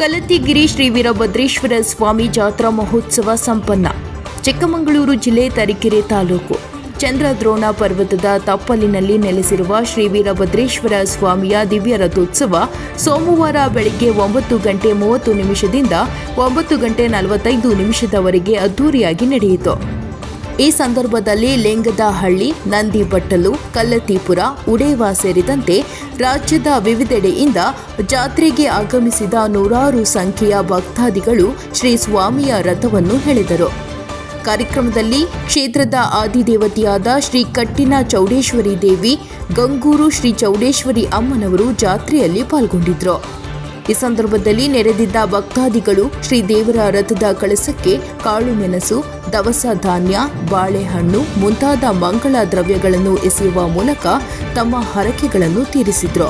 ಕಲತಿಗಿರಿ ಶ್ರೀ ವೀರಭದ್ರೇಶ್ವರ ಸ್ವಾಮಿ ಜಾತ್ರಾ ಮಹೋತ್ಸವ ಸಂಪನ್ನ. ಚಿಕ್ಕಮಗಳೂರು ಜಿಲ್ಲೆ ತರೀಕೆರೆ ತಾಲೂಕು. ಚಂದ್ರದ್ರೋಣ ಪರ್ವತದ ತಪ್ಪಲಿನಲ್ಲಿ ನೆಲೆಸಿರುವ ಶ್ರೀ ವೀರಭದ್ರೇಶ್ವರ ಸ್ವಾಮಿಯ ದಿವ್ಯ ರಥೋತ್ಸವ ಸೋಮವಾರ ಬೆಳಗ್ಗೆ ಒಂಬತ್ತು ಗಂಟೆ ಮೂವತ್ತು ನಿಮಿಷದಿಂದ ಒಂಬತ್ತು ಗಂಟೆ ನಲವತ್ತೈದು ನಿಮಿಷದವರೆಗೆ ಅದ್ದೂರಿಯಾಗಿ ನಡೆಯಿತು. ಈ ಸಂದರ್ಭದಲ್ಲಿ ಲಿಂಗದಹಳ್ಳಿ, ನಂದಿಬಟ್ಟಲು, ಕಲ್ಲತಿಪುರ, ಉಡೇವಾ ಸೇರಿದಂತೆ ರಾಜ್ಯದ ವಿವಿಧೆಡೆಯಿಂದ ಜಾತ್ರೆಗೆ ಆಗಮಿಸಿದ ನೂರಾರು ಸಂಖ್ಯೆಯ ಭಕ್ತಾದಿಗಳು ಶ್ರೀ ಸ್ವಾಮಿಯ ರಥವನ್ನು ಎಳೆದರು. ಕಾರ್ಯಕ್ರಮದಲ್ಲಿ ಕ್ಷೇತ್ರದ ಆದಿದೇವತೆಯಾದ ಶ್ರೀ ಕಟ್ಟಿನ ಚೌಡೇಶ್ವರಿ ದೇವಿ, ಗಂಗೂರು ಶ್ರೀ ಚೌಡೇಶ್ವರಿ ಅಮ್ಮನವರು ಜಾತ್ರೆಯಲ್ಲಿ ಪಾಲ್ಗೊಂಡಿದ್ರು ಈ ಸಂದರ್ಭದಲ್ಲಿ ನೆರೆದಿದ್ದ ಭಕ್ತಾದಿಗಳು ಶ್ರೀ ದೇವರ ರಥದ ಕಳಸಕ್ಕೆ ಕಾಳು ಮೆಣಸು, ದವಸ ಧಾನ್ಯ, ಬಾಳೆಹಣ್ಣು ಮುಂತಾದ ಮಂಗಳ ದ್ರವ್ಯಗಳನ್ನು ಎಸೆಯುವ ಮೂಲಕ ತಮ್ಮ ಹರಕೆಗಳನ್ನು ತೀರಿಸಿದ್ರು.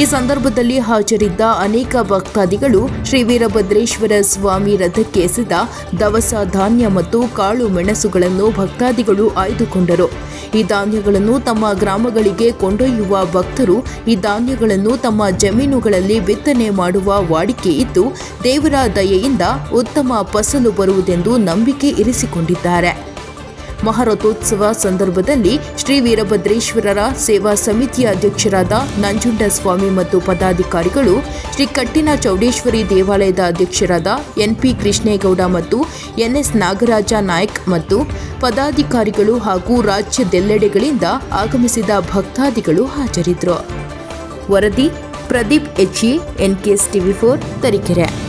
ಈ ಸಂದರ್ಭದಲ್ಲಿ ಹಾಜರಿದ್ದ ಅನೇಕ ಭಕ್ತಾದಿಗಳು ಶ್ರೀ ವೀರಭದ್ರೇಶ್ವರ ಸ್ವಾಮಿ ರಥಕ್ಕೆ ಎಸೆದ ದವಸ ಧಾನ್ಯ ಮತ್ತು ಕಾಳು ಮೆಣಸುಗಳನ್ನು ಭಕ್ತಾದಿಗಳು ಆಯ್ದುಕೊಂಡರು. ಈ ಧಾನ್ಯಗಳನ್ನು ತಮ್ಮ ಗ್ರಾಮಗಳಿಗೆ ಕೊಂಡೊಯ್ಯುವ ಭಕ್ತರು ಈ ಧಾನ್ಯಗಳನ್ನು ತಮ್ಮ ಜಮೀನುಗಳಲ್ಲಿ ಬಿತ್ತನೆ ಮಾಡುವ ವಾಡಿಕೆ ಇದ್ದು, ದೇವರ ದಯೆಯಿಂದ ಉತ್ತಮ ಫಸಲು ಬರುವುದೆಂದು ನಂಬಿಕೆ ಇರಿಸಿಕೊಂಡಿದ್ದಾರೆ. ಮಹಾರಥೋತ್ಸವ ಸಂದರ್ಭದಲ್ಲಿ ಶ್ರೀ ವೀರಭದ್ರೇಶ್ವರರ ಸೇವಾ ಸಮಿತಿಯ ಅಧ್ಯಕ್ಷರಾದ ನಂಜುಂಡಸ್ವಾಮಿ ಮತ್ತು ಪದಾಧಿಕಾರಿಗಳು ಶ್ರೀ ಕಟ್ಟಿನ ಚೌಡೇಶ್ವರಿ ದೇವಾಲಯದ ಅಧ್ಯಕ್ಷರಾದ ಎನ್ಪಿ ಕೃಷ್ಣೇಗೌಡ ಮತ್ತು ಎನ್ಎಸ್ ನಾಗರಾಜ ನಾಯ್ಕ್ ಮತ್ತು ಪದಾಧಿಕಾರಿಗಳು ಹಾಗೂ ರಾಜ್ಯದೆಲ್ಲೆಡೆಗಳಿಂದ ಆಗಮಿಸಿದ ಭಕ್ತಾದಿಗಳು ಹಾಜರಿದ್ದರು. ವರದಿ Pradeep HE, NKS TV four Tarikere.